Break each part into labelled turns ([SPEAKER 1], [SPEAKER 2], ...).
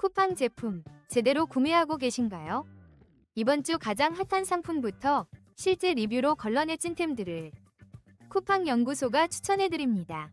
[SPEAKER 1] 쿠팡 제품 제대로 구매하고 계신가요? 이번 주 가장 핫한 상품부터 실제 리뷰로 걸러내 찐템들을 쿠팡 연구소가 추천해드립니다.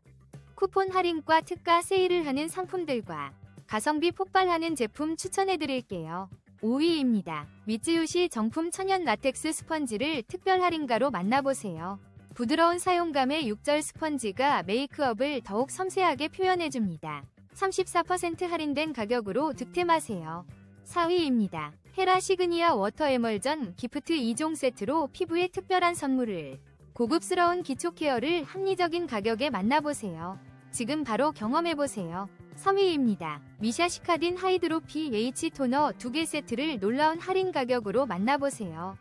[SPEAKER 1] 쿠폰 할인과 특가 세일을 하는 상품들과 가성비 폭발하는 제품 추천해드릴게요. 5위입니다. 미쯔요시 정품 천연 라텍스 스펀지를 특별 할인가로 만나보세요. 부드러운 사용감의 6절 스펀지가 메이크업을 더욱 섬세하게 표현해줍니다. 34% 할인된 가격으로 득템하세요. 4위입니다. 헤라 시그니아 워터 에멀전 기프트 2종 세트로 피부에 특별한 선물을 고급스러운 기초 케어를 합리적인 가격에 만나보세요. 지금 바로 경험해보세요. 3위입니다. 미샤 시카딘 하이드로 pH 토너 2개 세트를 놀라운 할인 가격으로 만나보세요.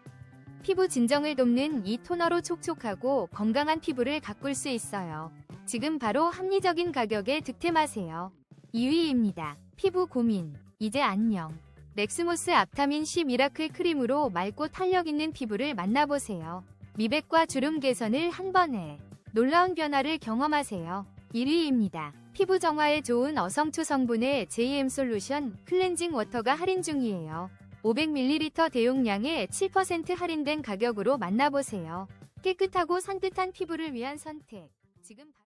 [SPEAKER 1] 피부 진정을 돕는 이 토너로 촉촉하고 건강한 피부를 가꿀 수 있어요. 지금 바로 합리적인 가격에 득템하세요. 2위입니다. 피부 고민. 이제 안녕. 렉스모스 앞타민 C 미라클 크림으로 맑고 탄력 있는 피부를 만나보세요. 미백과 주름 개선을 한 번에 놀라운 변화를 경험하세요. 1위입니다. 피부 정화에 좋은 어성초 성분의 JM 솔루션 클렌징 워터가 할인 중이에요. 500ml 대용량에 7% 할인된 가격으로 만나보세요. 깨끗하고 산뜻한 피부를 위한 선택. 지금 바-